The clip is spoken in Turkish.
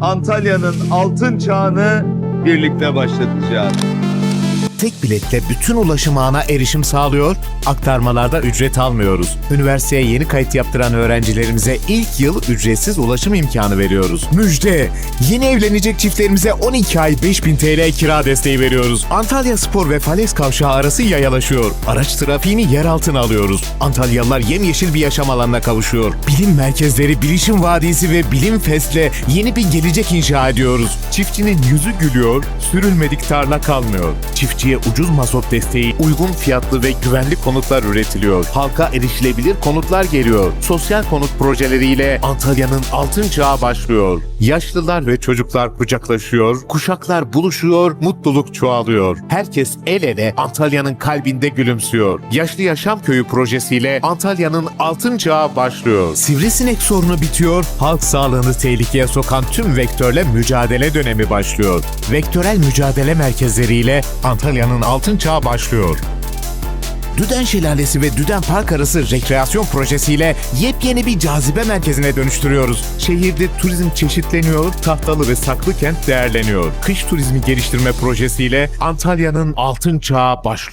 Antalya'nın altın çağını birlikte başlatacağız. Tek biletle bütün ulaşım ağına erişim sağlıyor, aktarmalarda ücret almıyoruz. Üniversiteye yeni kayıt yaptıran öğrencilerimize ilk yıl ücretsiz ulaşım imkanı veriyoruz. Müjde! Yeni evlenecek çiftlerimize 12 ay 5000 TL kira desteği veriyoruz. Antalya Spor ve Fales Kavşağı arası yayalaşıyor. Araç trafiğini yer altına alıyoruz. Antalyalılar yemyeşil bir yaşam alanına kavuşuyor. Bilim merkezleri, Bilişim Vadisi ve Bilim Fest'le yeni bir gelecek inşa ediyoruz. Çiftçinin yüzü gülüyor, sürülmedik tarla kalmıyor. Çiftçiye ucuz mazot desteği, uygun fiyatlı ve güvenli konutlar üretiliyor. Halka erişilebilir konutlar geliyor. Sosyal konut projeleriyle Antalya'nın altın çağı başlıyor. Yaşlılar ve çocuklar kucaklaşıyor, kuşaklar buluşuyor, mutluluk çoğalıyor. Herkes el ele Antalya'nın kalbinde gülümsüyor. Yaşlı Yaşam Köyü projesiyle Antalya'nın altın çağı başlıyor. Sivrisinek sorunu bitiyor, halk sağlığını tehlikeye sokan tüm vektörle mücadele dönemi başlıyor. Vektörel mücadele merkezleriyle Antalya'nın altın çağı başlıyor. Düden Şelalesi ve Düden Park arası rekreasyon projesiyle yepyeni bir cazibe merkezine dönüştürüyoruz. Şehirde turizm çeşitleniyor, tahtalı ve saklı kent değerleniyor. Kış turizmi geliştirme projesiyle Antalya'nın altın çağı başlıyor.